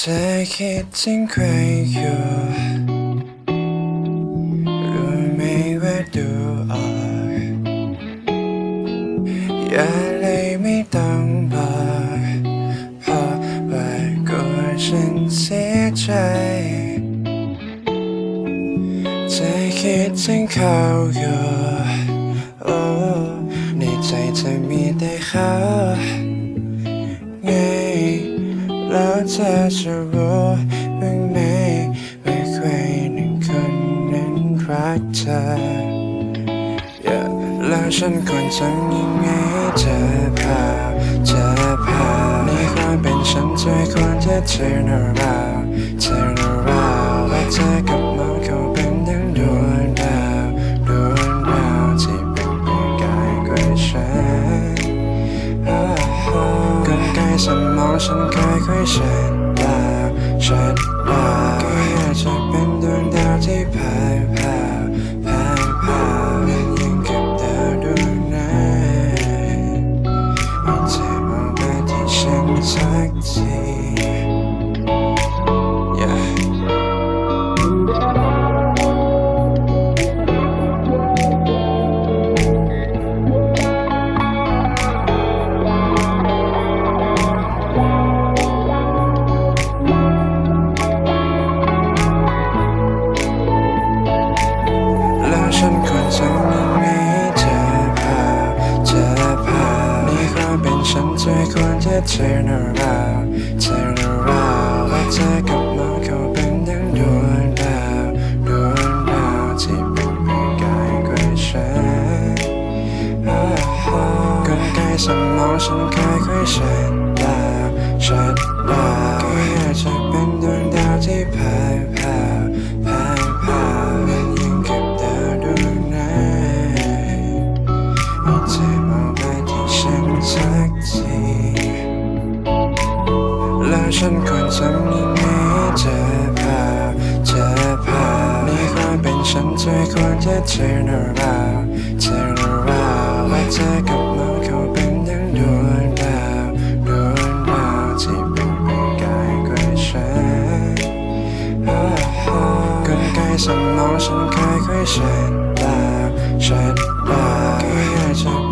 เธอคิดถึงใครอยู่รู้ไหมว่าดูออกอย่าเลยไม่ต้องบอกเพราะว่ากลัวฉันเสียใจเธอคิดถึงเขาอยู่ แล้วเธอจะรู้บ้างไหมว่าใครหนึ่งคนนั้นรักเธอ Yeah แล้วฉันควรทำยังไงเธอพาเธอพาในความเป็นฉันเธอควรจะ turn around turn around และเธอกับมองเขาเป็นดังดวงดาวดวงดาวที่เป็นประกายกว่าฉันกลไกสม องฉันค่อยๆชัดดาวชัดดาวก็อยากจะเป็นดวงดาวที่พายพาวพายพาวเป็นยังกับดาวดวงนั้นให้เธอมองไปที่ฉันสักที แล้วฉันควรทำยังไงเธอพาเธอพาในความเป็นฉันเธอควรจะ turn around turn around และเธอกับมองเขาเป็นดังดวงดาวดวงดาวที่เป็นกายกว่าฉันกลไกสมองฉันค่อยๆชัดดาว ฉันควรทำยังไงเธอพาเธอพามีความเป็นฉันเธอควรจะเจอหรือเปล่าเจอหรือเปล่าว่าเจอกับมันเขาเป็นดังดวงดาวดวงดาวที่เป็นเพื่กายกว่าฉันกันไกลสมนองฉันเคยค่อยฉันดาวฉันดาวก็ให้ฉัน